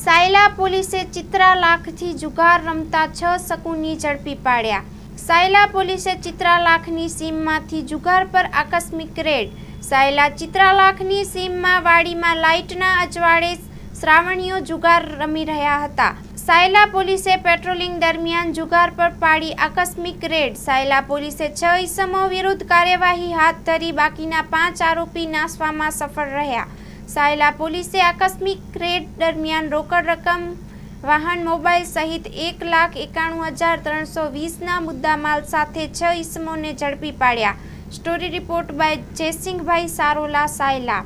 સાયલા પોલીસે ચિત્રા લાખથી જુગાર રમતા છ શકુની ઝડપી પાડ્યા. સાયલા પોલીસે ચિત્રા લાખની સીમમાંથી જુગાર પર આકસ્મિક રેડ. સાયલા ચિત્રા લાખની સીમમાં વાડીમાં લાઇટના અજવાળે શ્રાવણીઓ જુગાર રમી રહ્યા હતા. સાયલા પોલીસે પેટ્રોલિંગ દરમિયાન જુગાર પર પાડી આકસ્મિક રેડ. સાયલા પોલીસે છ ઇસમો વિરુદ્ધ કાર્યવાહી હાથ ધરી બાકીના પાંચ આરોપી નાસવામાં સફળ રહ્યા. સાયલા પોલીસે આકસ્મિક રેડ દરમિયાન રોકડ રકમ, વાહન, મોબાઈલ સહિત એક લાખ એકાણું હજાર ત્રણસો વીસના મુદ્દામાલ સાથે છ ઇસમોને ઝડપી પાડ્યા. Story report by Jaysinhbhai Sarola Sayla.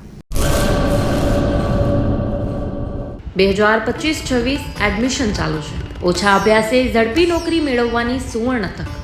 બે હજાર પચીસ છવ્વીસ એડમિશન ચાલુ છે. ઓછા અભ્યાસે ઝડપી નોકરી મેળવવાની સુવર્ણ તક.